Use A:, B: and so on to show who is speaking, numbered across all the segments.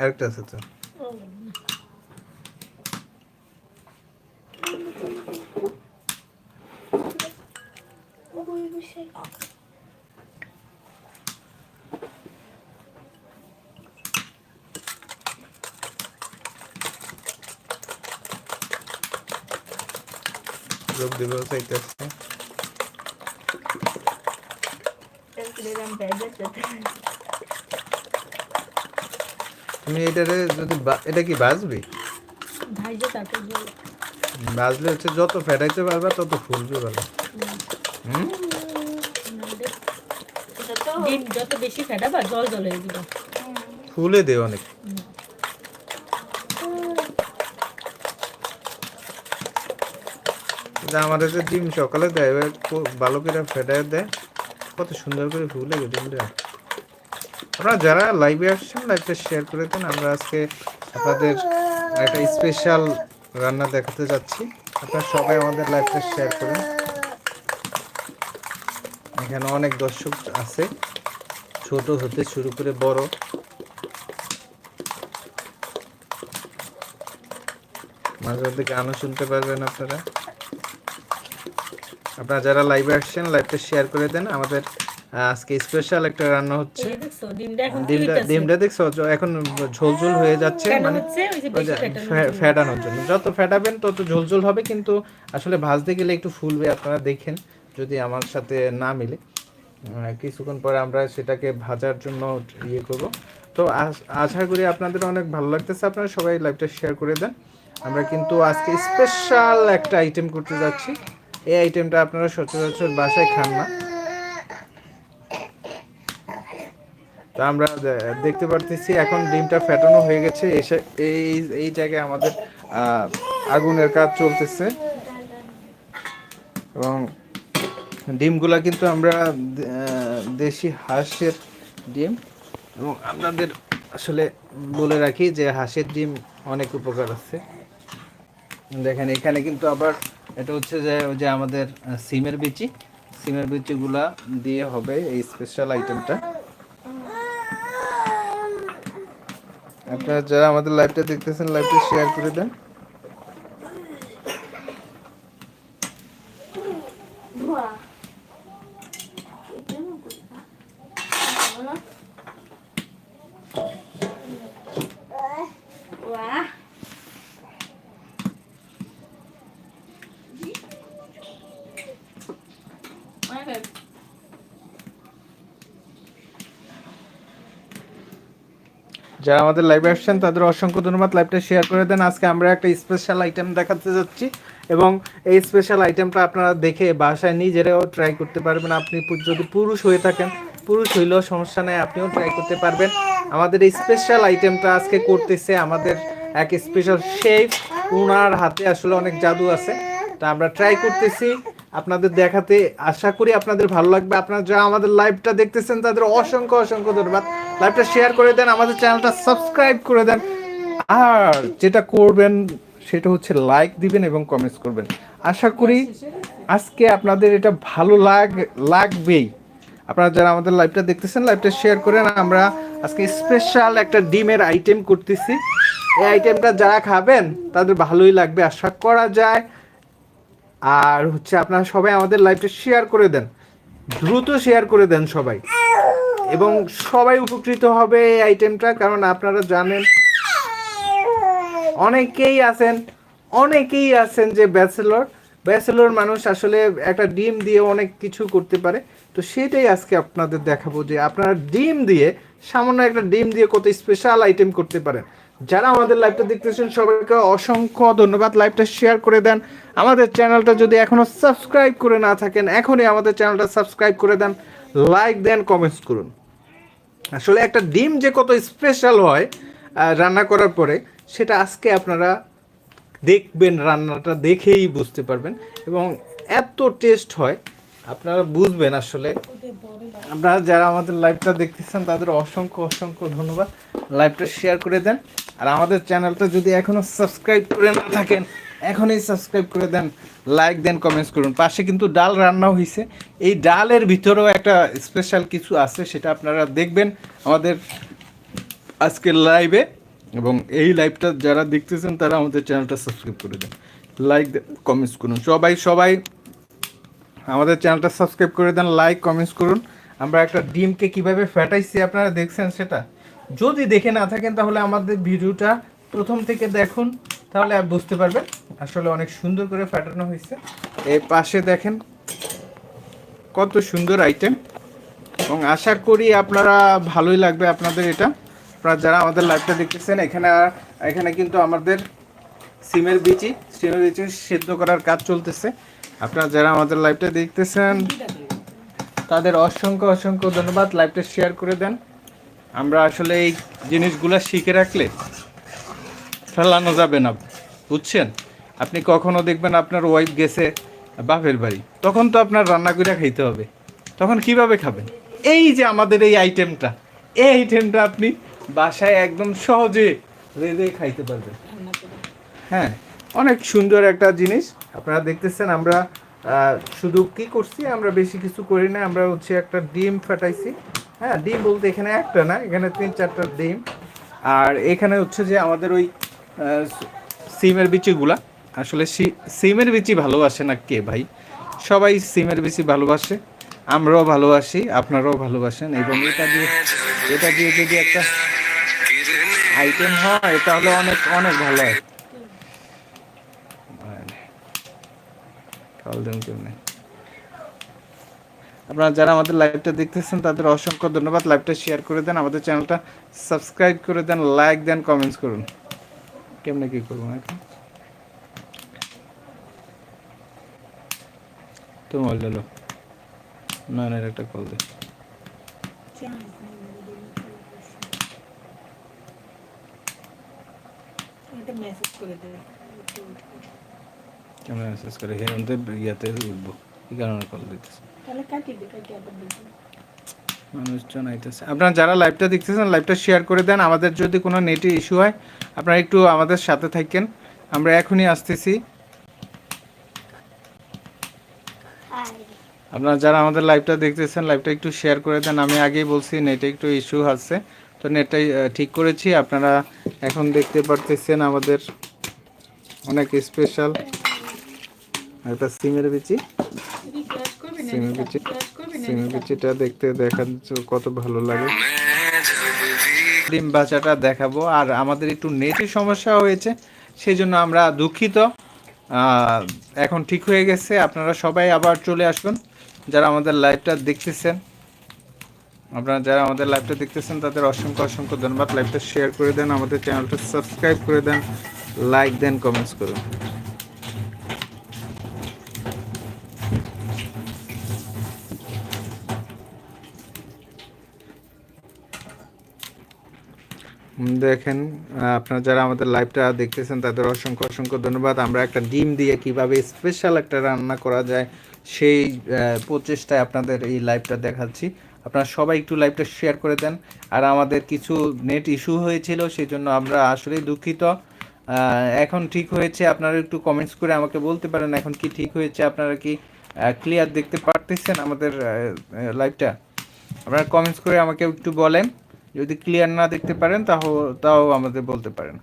A: আরেকটা আছে তো। লোক দিবস চাইতেছে তুমি এটারে যদি এটা কি বাজবে? বাজলে হচ্ছে যত ফেটাইতে পারবা তত ফুলবে ভালো। হুম?
B: ডিম যত বেশি ফেটাবা জল জল হয়ে দিবা।
A: ফুলে দে অনেক। কিন্তু আমাদের যে ডিম সকালে দেয়, এবার ভালো করে ফেটায় দেয়। কত সুন্দর করে ফুলে গেছে ডিমটা আপনারা যারা লাইভে আসছেন লাইভটা শেয়ার করে দেন। আমরা আজকে আপনাদের একটা স্পেশাল রান্না দেখাতে যাচ্ছি। আপনারা সবাই আমাদের লাইভটা শেয়ার করেন। এখানে অনেক দর্শক আছে, ছোট হতে শুরু করে বড়। মাঝে মধ্যে গানও শুনতে পারবেন আপনারা। আপনারা যারা লাইভে আসছেন লাইভটা শেয়ার করে দেন। আমাদের আজকে স্পেশাল একটা রান্না হচ্ছে।
B: ডিমটা
A: দেখছ? এখন ঝোল ঝোল হয়ে যাচ্ছে। মানে
B: ফেটানোর জন্য।
A: যত ফেটাবেন তত ঝোল ঝোল হবে কিন্তু আসলে ভাজতে গেলে একটু ফুলবে আপনারা দেখেন যদি আমার সাথে না মিলে। কিছুক্ষণ পরে আমরা সেটাকে ভাজার জন্য ইয়ে করব। তো আশা করি আপনাদের অনেক ভালো লাগতেছে। আপনারা সবাই লাইভটা শেয়ার করে দেন। আমরা কিন্তু আজকে স্পেশাল একটা আইটেম করতে যাচ্ছি। এই আইটেমটা আপনারা সচরাচর বাসায় খান না। তো আমরা দেখতে পারতেছি এখন ডিমটা ফেটানো হয়ে গেছে, এসে এই এই জায়গায় আমাদের আগুনের কাজ চলতেছে। এবং ডিমগুলা কিন্তু আমরা দেশি হাঁসের ডিম। এবং আপনাদের আসলে বলে রাখি যে হাঁসের ডিম অনেক উপকার আছে। দেখেন এখানে কিন্তু আবার এটা হচ্ছে যে ওই যে আমাদের সিমের বিচি। সিমের বিচিগুলা দিয়ে হবে এই স্পেশাল আইটেমটা আপনারা যারা আমাদের লাইভটা দেখতেছেন লাইভটা শেয়ার করে দেন। যারা আমাদের লাইভে আসছেন, তাদের অসংখ্য ধন্যবাদ। লাইভটা শেয়ার করে দেন। আজকে আমরা একটা স্পেশাল আইটেম দেখাতে যাচ্ছি এবং এই স্পেশাল আইটেমটা আপনারা দেখে বাসায় নিজেরাও ট্রাই করতে পারবেন। আপনি যদি পুরুষ হয়ে থাকেন, পুরুষ হইলেও সমস্যা নেই, আপনিও ট্রাই করতে পারবেন। আমাদের এই স্পেশাল আইটেমটা আজকে করতেছে আমাদের এক স্পেশাল শেফ উনার হাতে আসলে অনেক জাদু আছে। তা আমরা ট্রাই করতেছি। আপনাদের দেখাতে আশা করি আপনাদের ভালো লাগবে। আপনারা যারা আমাদের লাইভটা দেখতেছেন, তাদের অসংখ্য অসংখ্য ধন্যবাদ। লাইভটা শেয়ার করে দেন, আমাদের চ্যানেলটা সাবস্ক্রাইব করে দেন। আর যেটা করবেন, সেটা হচ্ছে লাইক দিবেন এবং কমেন্টস করবেন। আশা করি আজকে আপনাদের এটা ভালো লাগ লাগবেই। আপনারা যারা আমাদের লাইভটা দেখতেছেন লাইভটা শেয়ার করেন। আমরা আজকে স্পেশাল একটা ডিমের আইটেম করতেছি। এই আইটেমটা যারা খাবেন, তাদের ভালোই লাগবে। আশা করা যায়। আর হচ্ছে আপনারা সবাই আমাদের লাইভটা শেয়ার করে দেন। দ্রুত শেয়ার করে দেন সবাই। এবং সবাই উপকৃত হবে এই আইটেমটা কারণ আপনারা জানেন, অনেকেই আছেন অনেকেই আছেন যে ব্যাচেলর ব্যাচেলর মানুষ আসলে একটা ডিম দিয়ে অনেক কিছু করতে পারে। তো সেটাই আজকে আপনাদের দেখাবো যে আপনারা ডিম দিয়ে, সামান্য একটা ডিম দিয়ে কত স্পেশাল আইটেম করতে পারেন। যারা আমাদের লাইভটা দেখতেছেন, সবাইকে অসংখ্য ধন্যবাদ। লাইভটা শেয়ার করে দেন। আমাদের চ্যানেলটা যদি এখনও সাবস্ক্রাইব করে না থাকেন, এখনই আমাদের চ্যানেলটা সাবস্ক্রাইব করে দেন লাইক দেন কমেন্টস করুন। আসলে একটা ডিম যে কত স্পেশাল হয় রান্না করার পরে, সেটা আজকে আপনারা দেখবেন, রান্নাটা দেখেই বুঝতে পারবেন। এবং এত টেস্ট হয়, আপনারা বুঝবেন আসলে। আপনারা যারা আমাদের লাইভটা দেখতেছেন, তাদের অসংখ্য অসংখ্য ধন্যবাদ। লাইভটা শেয়ার করে দেন। আর আমাদের চ্যানেলটা যদি এখনও সাবস্ক্রাইব করে না থাকেন, এখনই সাবস্ক্রাইব করে দেন, লাইক দেন, কমেন্টস করুন। পাশে কিন্তু ডাল রান্না হয়েছে এই ডালের ভিতরেও একটা স্পেশাল কিছু আছে, সেটা আপনারা দেখবেন আমাদের আজকের লাইভে এবং এই লাইভটা যারা দেখতেছেন, তারা আমাদের চ্যানেলটা সাবস্ক্রাইব করে দেন। লাইক দেন, কমেন্টস করুন। সবাই সবাই আমাদের চ্যানেলটা সাবস্ক্রাইব করে দেন লাইক কমেন্টস করুন। আমরা একটা ডিমকে কীভাবে ফ্যাটাইছি আপনারা দেখছেন সেটা? যদি দেখে না থাকেন, তাহলে আমাদের ভিডিওটা প্রথম থেকে দেখুন, তাহলে বুঝতে পারবেন আসলে অনেক সুন্দর করে ফাটানো হয়েছে। এই পাশে দেখেন, কত সুন্দর আইটেম এবং আশা করি আপনারা ভালোই লাগবে আপনাদের এটা। আপনারা যারা আমাদের লাইভটা দেখতেছেন, এখানে এখানে কিন্তু আমাদের সিমের বিচি সিমের বিচি সেদ্ধ করার কাজ চলতেছে। আপনারা যারা আমাদের লাইভটা দেখতেছেন, তাদের অসংখ্য অসংখ্য ধন্যবাদ। লাইভটা শেয়ার করে দেন। আমরা আসলে এই জিনিসগুলো শিখে রাখলে ফেলানো যাবে না, বুঝছেন? আপনি কখনো দেখবেন আপনার ওয়াইফ গেছে বাপের বাড়ি, তখন তো আপনার রান্না করে খাইতে হবে। তখন কীভাবে খাবেন? এই যে আমাদের এই আইটেমটা এই আইটেমটা আপনি বাসায় একদম সহজে রেঁধে খাইতে পারবেন। হ্যাঁ অনেক সুন্দর একটা জিনিস। আপনারা দেখতেছেন আমরা শুধু কি করছি আমরা বেশি কিছু করি না আমরা হচ্ছে একটা ডিম ফাটাইছি। হ্যাঁ ডিম বলতে এখানে একটা না এখানে তিন চারটা ডিম। আর এখানে হচ্ছে যে আমাদের ওই সিমের বিচিগুলা আসলে সিমের বিচি ভালোবাসে না কে ভাই? সবাই সিমের বিচি ভালোবাসে আমরাও ভালোবাসি আপনারাও ভালোবাসেন। এবং এটা দিয়ে এটা দিয়ে যদি একটা আইটেম হয় তাহলে অনেক অনেক ভালো হয়। কল দেন কেমনে আপনারা যারা আমাদের লাইভটা দেখতেছেন, তাদের অসংখ্য ধন্যবাদ। লাইভটা শেয়ার করে দেন, আমাদের চ্যানেলটা সাবস্ক্রাইব করে দেন লাইক দেন কমেন্টস করুন। কেমনে কি করব এখন? তো মোবাইল দিলো নয়নের একটা কল দে।
B: মেসেজ করে
A: কেমন মেসেজ করে হেরন্তে ইয়াতে উঠবো এই কারণে কল দিতেছে
B: তাহলে দে আবার
A: মানুষজন আইতেছে আপনারা যারা লাইভটা দেখতেছেন লাইভটা শেয়ার করে দেন। আমাদের যদি কোনো নেটে ইস্যু হয় আপনারা একটু আমাদের সাথে থাকেন। আমরা এখনই আসতেছি। আপনারা যারা আমাদের লাইভটা দেখতেছেন লাইভটা একটু শেয়ার করে দেন। আমি আগেই বলছি নেটে একটু ইস্যু আছে। তো নেটটাই ঠিক করেছি। আপনারা এখন দেখতে পারতেছেন আমাদের অনেক স্পেশাল একটা সিমের বিচি। সিমের বিচি সিমের বিচিটা দেখতে দেখার কত ভালো লাগে। ডিম বাচ্চাটা দেখাবো। আর আমাদের একটু নেটের সমস্যা হয়েছে সেই জন্য আমরা দুঃখিত। এখন ঠিক হয়ে গেছে। আপনারা সবাই আবার চলে আসবেন। যারা আমাদের লাইভটা দেখতেছেন আপনারা যারা আমাদের লাইভটা দেখতেছেন তাদের অসংখ্য অসংখ্য ধন্যবাদ। লাইভটা শেয়ার করে দেন আমাদের চ্যানেলটা সাবস্ক্রাইব করে দেন লাইক দেন কমেন্টস করুন। দেখেন আপনারা যারা আমাদের লাইভটা দেখতেছেন, তাদের অসংখ্য অসংখ্য ধন্যবাদ। আমরা একটা ডিম দিয়ে কীভাবে স্পেশাল একটা রান্না করা যায়, সেই প্রচেষ্টায় আপনাদের এই লাইভটা দেখাচ্ছি। আপনারা সবাই একটু লাইভটা শেয়ার করে দেন। আর আমাদের কিছু নেট ইস্যু হয়েছিল সেই জন্য আমরা আসলেই দুঃখিত। এখন ঠিক হয়েছে, আপনারা একটু কমেন্টস করে আমাকে বলতে পারেন, এখন কি ঠিক হয়েছে, আপনারা কি ক্লিয়ার দেখতে পারতেছেন আমাদের লাইভটা আপনারা কমেন্টস করে আমাকে একটু বলেন। যদি ক্লিয়ার না দেখতে পারেন তাও তাও আমাদের বলতে পারেন।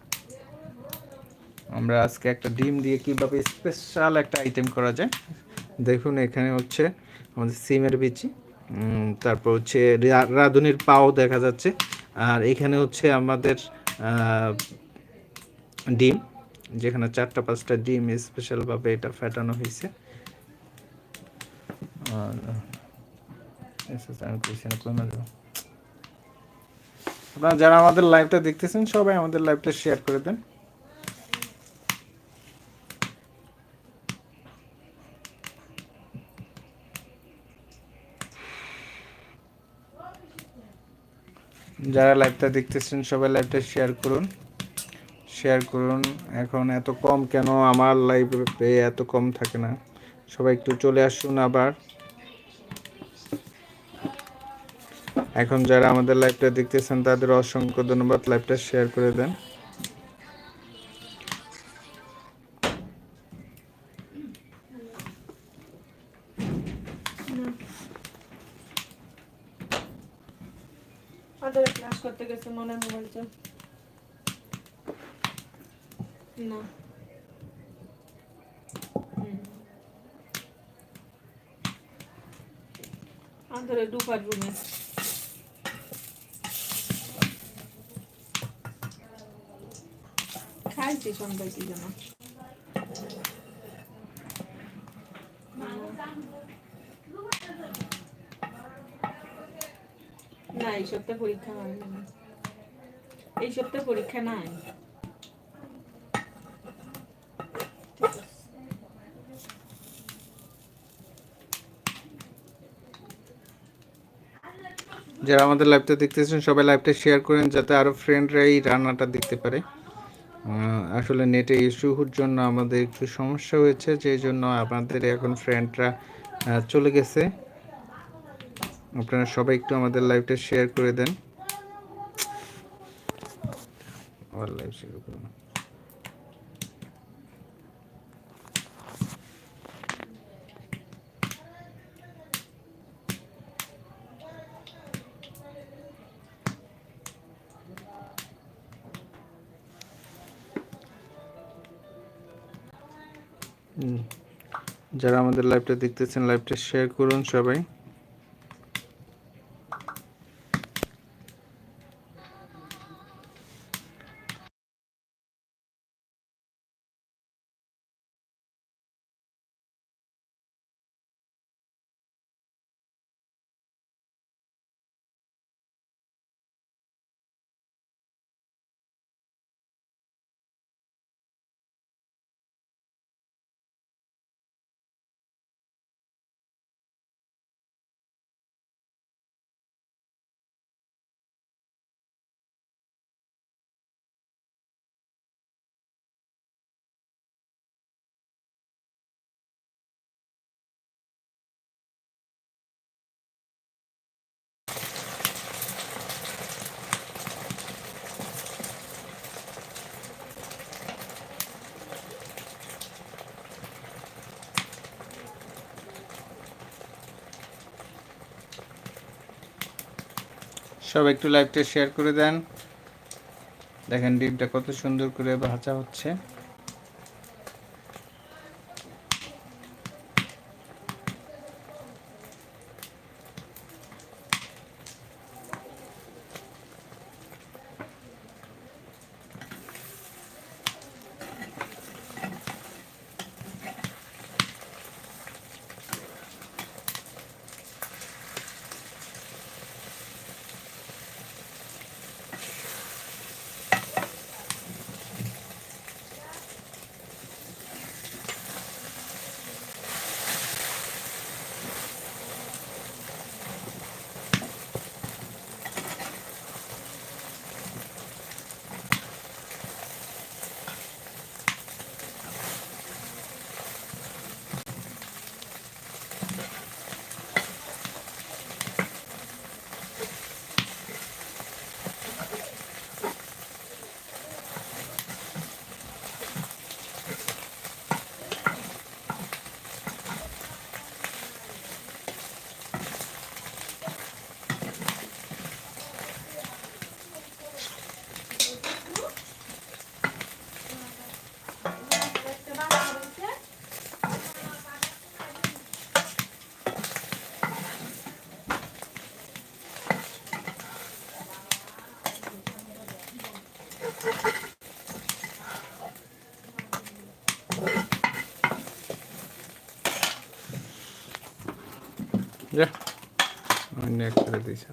A: আমরা আজকে একটা ডিম দিয়ে কীভাবে স্পেশাল একটা আইটেম করা যায়, দেখুন এখানে হচ্ছে আমাদের সিমের বিচি তারপর হচ্ছে রাঁধুনির পাও দেখা যাচ্ছে, আর এখানে হচ্ছে আমাদের ডিম, যেখানে চারটা পাঁচটা ডিম স্পেশালভাবে এটা ফেটানো হয়েছে। আর আপনারা যারা আমাদের লাইভটা দেখতেছেন, সবাই আমাদের লাইভটা শেয়ার করে দেন। যারা লাইভটা দেখতেছেন, সবাই লাইভটা শেয়ার করুন। শেয়ার করুন। এখন এত কম কেন? আমার লাইভে এত কম থাকে না। সবাই একটু চলে আসুন আবার। এখন যারা আমাদের লাইভটা দেখতেছেন তাদের অসংখ্য ধন্যবাদ লাইভটা শেয়ার করে দেন।
B: করতে গেছে মনে না। আন্দরে রুমে খাইছি সন্ধ্যায় কি যেন না এই সপ্তাহে পরীক্ষা হয় এই সপ্তাহে পরীক্ষা নাই
A: যারা আমাদের লাইভটা দেখতেছেন, সবাই লাইভটা শেয়ার করেন যাতে আরও ফ্রেন্ডরা এই রান্নাটা দেখতে পারে। আসলে নেটে ইস্যুর জন্য আমাদের একটু সমস্যা হয়েছে যেই জন্য আমাদের এখন ফ্রেন্ডরা চলে গেছে। আপনারা সবাই একটু আমাদের লাইভটা শেয়ার করে দেন। আমার লাইভ শেয়ার করুন। যারা আমাদের লাইভটা দেখতেছেন লাইভটা শেয়ার করুন সবাই। সবাই একটু লাইভটা শেয়ার করে দেন। দেখেন ডিমটা কত সুন্দর করে ভাজা হচ্ছে। যা